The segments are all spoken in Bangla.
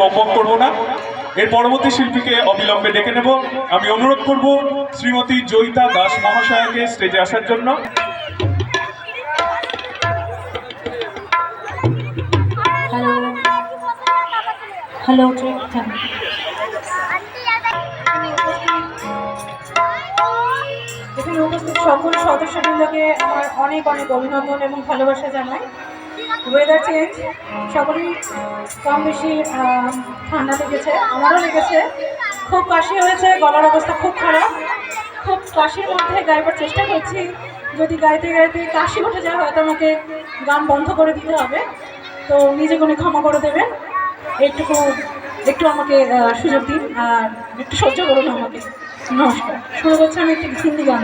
বকবক করব না। এর পরবর্তী শিল্পীকে অবিলম্বে ডেকে নেব। আমি অনুরোধ করব শ্রীমতী জয়িতা দাস মহাশয়াকে স্টেজে আসার জন্য। হ্যালো হ্যালো এখানে উপস্থিত সকল সদস্যবৃন্দকে আমার অনেক অনেক অভিনন্দন এবং ভালোবাসা জানাই। ওয়েদার চেঞ্জ সকলেই কম বেশি ঠান্ডা লেগেছে, আমারও লেগেছে। খুব কাশি হয়েছে, গলার অবস্থা খুব খারাপ। খুব কাশির মধ্যে গাইবার চেষ্টা করছি। যদি গাইতে গাইতে কাশি উঠে যায়, হয়তো আমাকে গান বন্ধ করে দিতে হবে। তো নিজে কোনো ক্ষমা করে দেবেন। একটুকু একটু আমাকে সুযোগ দিন, আর একটু সহ্য করুন আমাকে। নমস্কার। শুরু করছি আমি একটি হিন্দি গান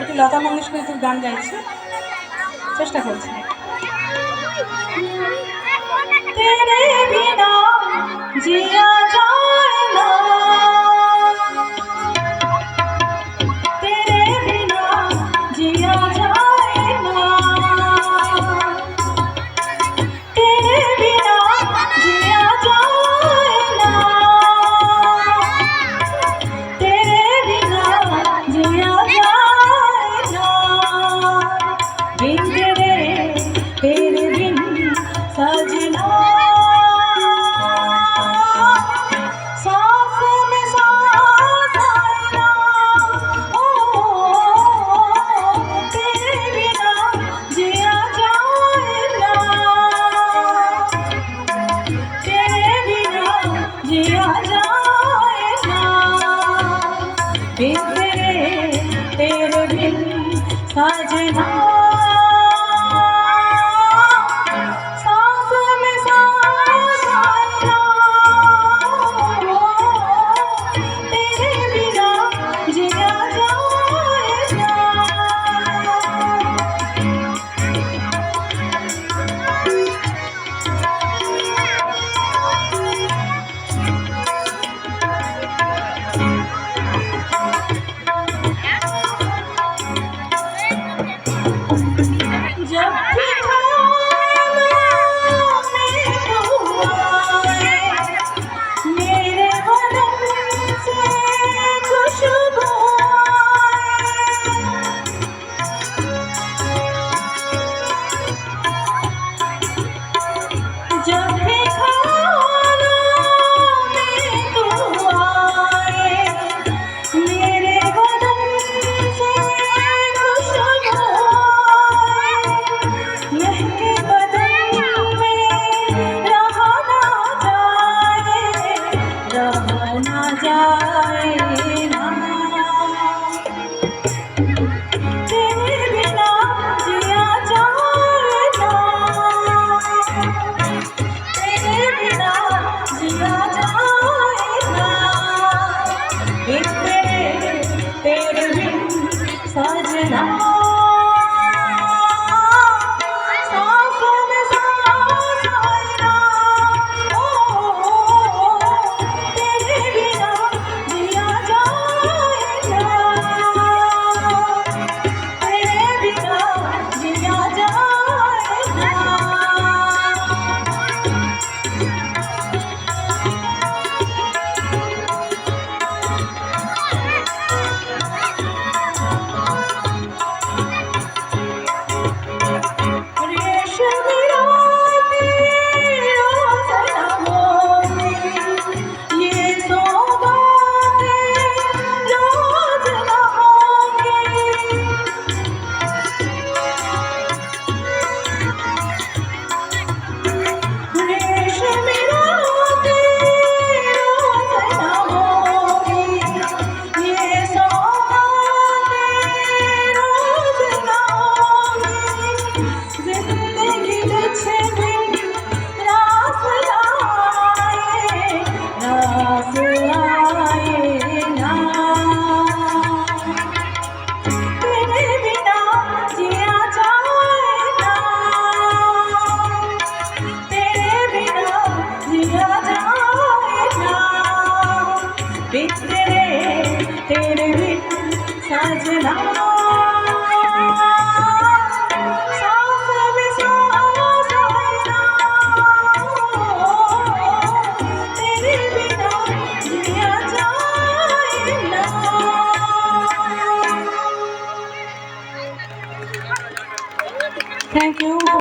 একটু লতা মঙ্গেশকর গান গাইছে। চেষ্টা করছি। बिन तेरे तेरे बिन सजना 亲爱的